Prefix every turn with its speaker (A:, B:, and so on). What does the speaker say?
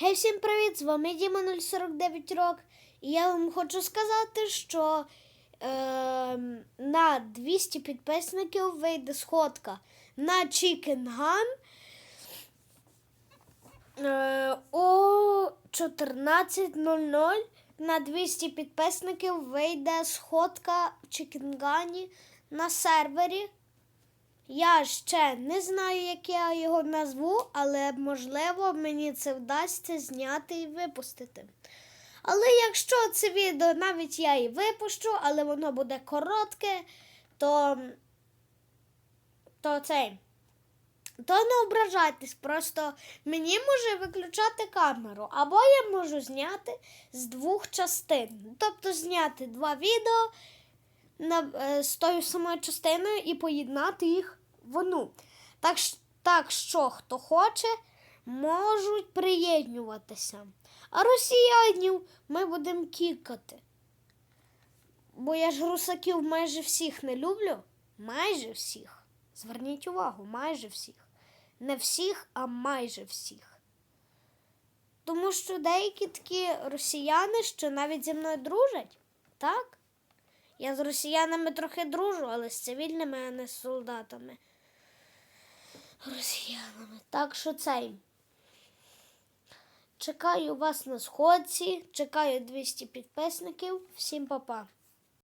A: Гей, всім привіт! З вами Діма 049 рок. І я вам хочу сказати, що е, на 200 підписників вийде сходка на Chicken Gun е, о 14.00 на 200 підписників вийде сходка в Chicken Gun на сервері. Я ще не знаю, як я його назву, але можливо мені це вдасться зняти і випустити. Але якщо це відео навіть я і випущу, але воно буде коротке, то, то цей. То не ображайтесь, просто мені може виключати камеру, або я можу зняти з двох частин. Тобто зняти два відео з тою самою частиною і поєднати їх в одну. Так, так що, хто хоче, можуть приєднуватися. А росіянів ми будемо кікати. Бо я ж русаків майже всіх не люблю. Майже всіх. Зверніть увагу, майже всіх. Не всіх, а майже всіх. Тому що деякі такі росіяни, що навіть зі мною дружать, так? Я з росіянами трохи дружу, але з цивільними, а не з солдатами. Росіянами. Так що цей. Чекаю вас на сходці, чекаю 200 підписників. Всім па-па.